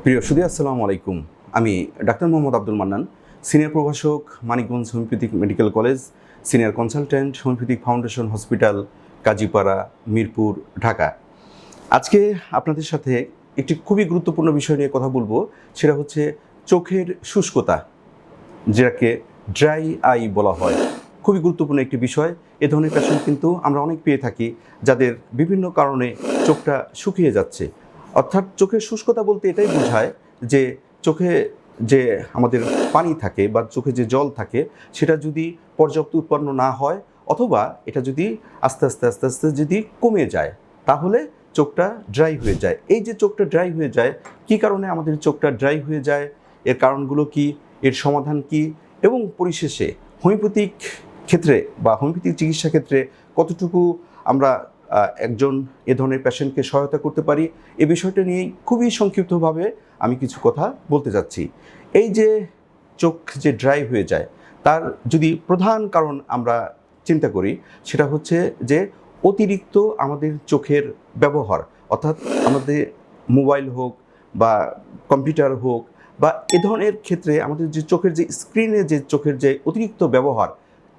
প্রিয় সুদী আসসালামু আলাইকুম। আমি ডাক্তার মোহাম্মদ আব্দুল মান্নান, সিনিয়র প্রভাষক, Manikganj homeopathic medical college, senior consultant homeopathic foundation hospital, Kazipara, Mirpur, Dhaka. আজকে আপনাদের সাথে একটি খুবই গুরুত্বপূর্ণ বিষয় নিয়ে কথা বলব, সেটা হচ্ছে চোখের শুষ্কতা, যেটাকে ড্রাই আই বলা হয়। খুবই গুরুত্বপূর্ণ একটি বিষয়। এ ধরনের পেশেন্ট কিন্তু আমরা অনেক পেয়ে থাকি, যাদের বিভিন্ন কারণে চোখটা শুকিয়ে যাচ্ছে। অর্থাৎ চোখের শুষ্কতা বলতে এটাই বোঝায় যে চোখে যে আমাদের পানি থাকে বা চোখে যে জল থাকে, সেটা যদি পর্যাপ্ত উৎপন্ন না হয় অথবা এটা যদি আস্তে আস্তে আস্তে আস্তে যদি কমে যায়, তাহলে চোখটা ড্রাই হয়ে যায়। এই যে চোখটা ড্রাই হয়ে যায়, কি কারণে আমাদের চোখটা ড্রাই হয়ে যায়? এর কারণগুলো কি? এর সমাধান কি? এবং পরিশেষে হোমিওপ্যাথিক ক্ষেত্রে বা হোমিওপ্যাথিক চিকিৎসা ক্ষেত্রে কতটুকু আমরা একজন এ ধরনের পেশেন্টকে সহায়তা করতে পারি। এ বিষয়টা নিয়েই খুবই সংক্ষিপ্তভাবে আমি কিছু কথা বলতে যাচ্ছি। এই যে চোখ যে ড্রাই হয়ে যায়, তার যদি প্রধান কারণ আমরা চিন্তা করি, সেটা হচ্ছে যে অতিরিক্ত আমাদের চোখের ব্যবহার, অর্থাৎ আমাদের মোবাইল হোক বা কম্পিউটার হোক বা এ ধরনের ক্ষেত্রে আমাদের যে চোখের যে স্ক্রিনে যে চোখের যে অতিরিক্ত ব্যবহার,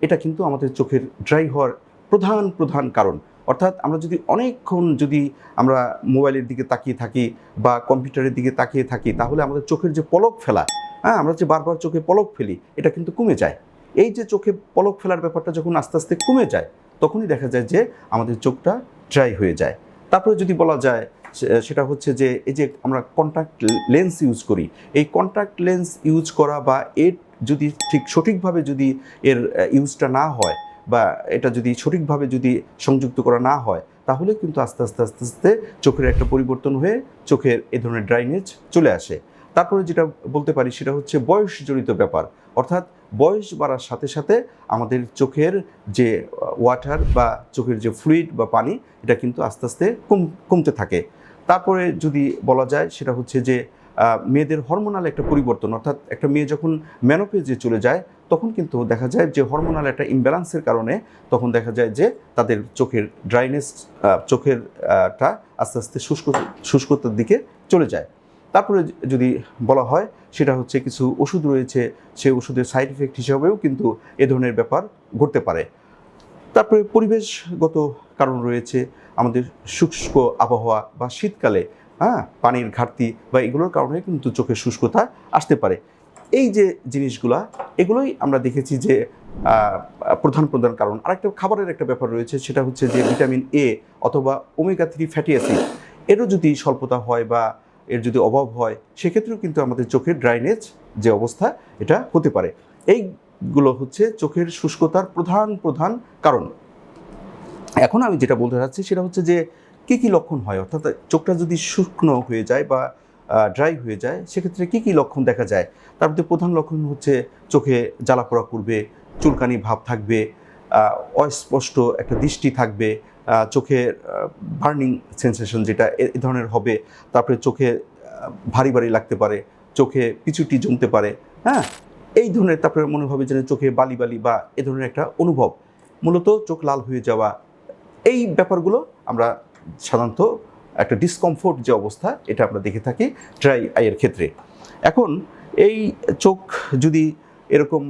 এটা কিন্তু আমাদের চোখের ড্রাই হওয়ার প্রধান প্রধান কারণ। অর্থাৎ আমরা যদি অনেকক্ষণ যদি আমরা মোবাইলের দিকে তাকিয়ে থাকি বা কম্পিউটারের দিকে তাকিয়ে থাকি, তাহলে আমাদের চোখের যে পলক ফেলা হ্যাঁ আমরা যে বারবার চোখে পলক ফেলি, এটা কিন্তু কমে যায়। এই যে চোখে পলক ফেলার ব্যাপারটা যখন আস্তে আস্তে কমে যায়, তখনই দেখা যায় যে আমাদের চোখটা ড্রাই হয়ে যায়। তারপরে যদি বলা যায় সেটা হচ্ছে যে এই যে আমরা কন্ট্যাক্ট লেন্স ইউজ করি, এই কন্ট্যাক্ট লেন্স ইউজ করা বা এর যদি ঠিক সঠিকভাবে যদি এর ইউজটা না হয় বা এটা যদি সঠিকভাবে যদি সংযুক্ত করা না হয়, তাহলে কিন্তু আস্তে আস্তে আস্তে আস্তে চোখের একটা পরিবর্তন হয়ে চোখের এ ধরনের ড্রাইনেজ চলে আসে। তারপরে যেটা বলতে পারি সেটা হচ্ছে বয়সজনিত ব্যাপার। অর্থাৎ বয়স বাড়ার সাথে সাথে আমাদের চোখের যে ওয়াটার বা চোখের যে ফ্লুইড বা পানি, এটা কিন্তু আস্তে আস্তে কম, কমতে থাকে। তারপরে যদি বলা যায় সেটা হচ্ছে যে মেয়েদের হরমোনাল একটা পরিবর্তন। অর্থাৎ একটা মেয়ে যখন ম্যানোপেজে চলে যায় তখন কিন্তু দেখা যায় যে হরমোনাল একটা ইমব্যালেন্সের কারণে তখন দেখা যায় যে তাদের চোখের ড্রাইনেস চোখের টা আস্তে আস্তে শুষ্ক, শুষ্কতার দিকে চলে যায়। তারপরে যদি বলা হয় সেটা হচ্ছে কিছু ওষুধ রয়েছে সেই ওষুধের সাইড এফেক্ট হিসাবেও কিন্তু এ ধরনের ব্যাপার ঘটতে পারে। তারপরে পরিবেশগত কারণ রয়েছে, আমাদের শুষ্ক আবহাওয়া বা শীতকালে হ্যাঁ পানির ঘাটতি বা এগুলোর কারণে কিন্তু চোখের শুষ্কতা আসতে পারে। এই যে জিনিসগুলা, এগুলোই আমরা দেখেছি যে প্রধান প্রধান কারণ। আরেকটা খাবারের একটা ব্যাপার রয়েছে, সেটা হচ্ছে যে ভিটামিন এ অথবা ওমেগা থ্রি ফ্যাটি অ্যাসিড এরও যদি স্বল্পতা হয় বা এর যদি অভাব হয়, সেক্ষেত্রেও কিন্তু আমাদের চোখের ড্রাইনেজ যে অবস্থা, এটা হতে পারে। এইগুলো হচ্ছে চোখের শুষ্কতার প্রধান প্রধান কারণ। এখন আমি যেটা বলতে চাচ্ছি, সেটা হচ্ছে যে কী কী লক্ষণ হয়? অর্থাৎ চোখটা যদি শুকনো হয়ে যায় বা ড্রাই হয়ে যায়, সেক্ষেত্রে কী কী লক্ষণ দেখা যায়? তার মধ্যে প্রধান লক্ষণ হচ্ছে চোখে জ্বালা পোড়া করবে, চুলকানি ভাব থাকবে অস্পষ্ট একটা দৃষ্টি থাকবে চোখে বার্নিং সেন্সেশন যেটা এ ধরনের হবে, তারপরে চোখে ভারী ভারী লাগতে পারে, চোখে পিছুটি জমতে পারে হ্যাঁ? এই ধরনের, তারপরে মনে হবে যেন চোখে বালি বালি বা এ ধরনের একটা অনুভব। মূলত চোখ লাল হয়ে যাওয়া, এই ব্যাপারগুলো আমরা সাধারণত একটা ডিসকমফোর্ট যে অবস্থা, এটা আমরা দেখে থাকি ড্রাই আইয়ের ক্ষেত্রে। এখন এই চোখ যদি এরকম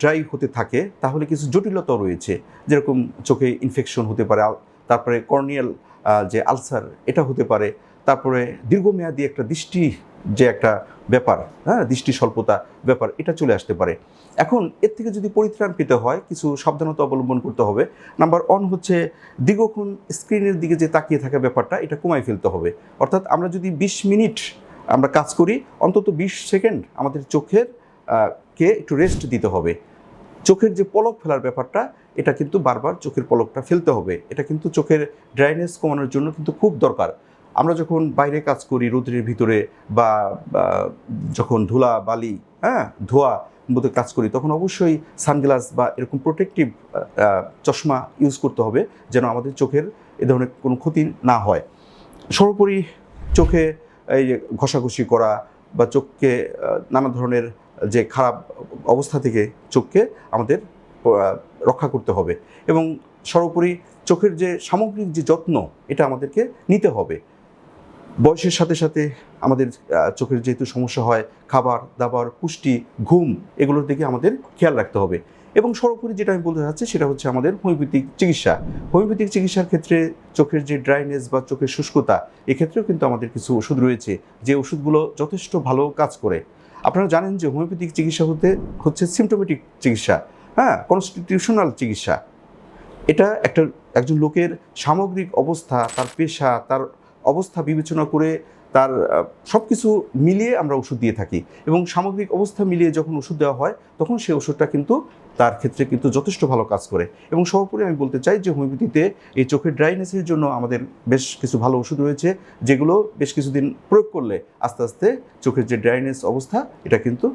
ড্রাই হতে থাকে, তাহলে কিছু জটিলতা রয়েছে। যেরকম চোখে ইনফেকশন হতে পারে তারপরে কর্নিয়াল যে আলসার এটা হতে পারে। তারপরে দীর্ঘমেয়াদী একটা দৃষ্টি যে একটা ব্যাপার হ্যাঁ দৃষ্টি স্বল্পতা ব্যাপার, এটা চলে আসতে পারে। এখন এর থেকে যদি পরিত্রাণ পেতে হয়, কিছু সাবধানতা অবলম্বন করতে হবে। নাম্বার ওয়ান হচ্ছে, দীর্ঘক্ষণ স্ক্রিনের দিকে যে তাকিয়ে থাকা ব্যাপারটা, এটা কমাই ফেলতে হবে। অর্থাৎ আমরা যদি বিশ মিনিট আমরা কাজ করি, অন্তত বিশ সেকেন্ড আমাদের চোখের কে একটু রেস্ট দিতে হবে। চোখের যে পলক ফেলার ব্যাপারটা, এটা কিন্তু বারবার চোখের পলকটা ফেলতে হবে। এটা কিন্তু চোখের ড্রাইনেস কমানোর জন্য কিন্তু খুব দরকার। আমরা যখন বাইরে কাজ করি রোদ্রের ভিতরে বা যখন ধুলা, বালি হ্যাঁ ধোয়া মধ্যে কাজ করি, তখন অবশ্যই সানগ্লাস বা এরকম প্রোটেক্টিভ চশমা ইউজ করতে হবে যেন আমাদের চোখের এ ধরনের কোনো ক্ষতি না হয়। সর্বোপরি চোখে এই ঘষাঘষি করা বা চোখকে নানা ধরনের যে খারাপ অবস্থা থেকে চোখকে আমাদের রক্ষা করতে হবে এবং সর্বোপরি চোখের যে সামগ্রিক যে যত্ন, এটা আমাদেরকে নিতে হবে। বয়সের সাথে সাথে আমাদের চোখের যেহেতু সমস্যা হয়, খাবার, দাবার, পুষ্টি, ঘুম, এগুলোর দিকে আমাদের খেয়াল রাখতে হবে। এবং সর্বোপরি যেটা আমি বলতে চাচ্ছি সেটা হচ্ছে আমাদের হোমিওপ্যাথিক চিকিৎসা। হোমিওপ্যাথিক চিকিৎসার ক্ষেত্রে চোখের যে ড্রাইনেস বা চোখের শুষ্কতা, এক্ষেত্রেও কিন্তু আমাদের কিছু ওষুধ রয়েছে। যে ওষুধগুলো যথেষ্ট ভালো কাজ করে। আপনারা জানেন যে হোমিওপ্যাথিক চিকিৎসা হতে, হচ্ছে সিমটোমেটিক চিকিৎসা হ্যাঁ? কনস্টিটিউশনাল চিকিৎসা। এটা একটা, একজন লোকের সামগ্রিক অবস্থা, তার পেশা, তার অবস্থা বিবেচনা করে তার সব কিছু মিলিয়ে আমরা ওষুধ দিয়ে থাকি। এবং সামগ্রিক অবস্থা মিলিয়ে যখন ওষুধ দেওয়া হয়, তখন সেই ওষুধটা কিন্তু তার ক্ষেত্রে কিন্তু যথেষ্ট ভালো কাজ করে। এবং সর্বোপরি আমি বলতে চাই যে, হোমিওপ্যাথিতে এই চোখের ড্রাইনেসের জন্য আমাদের বেশ কিছু ভালো ওষুধ রয়েছে, যেগুলো বেশ কিছুদিন প্রয়োগ করলে আস্তে আস্তে চোখের যে ড্রাইনেস অবস্থা, এটা কিন্তু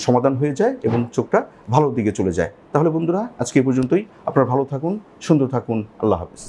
সমাধান হয়ে যায় এবং চোখটা ভালোর দিকে চলে যায়। তাহলে বন্ধুরা, আজকে এ পর্যন্তই। আপনারা ভালো থাকুন, সুন্দর থাকুন। আল্লাহ হাফিজ।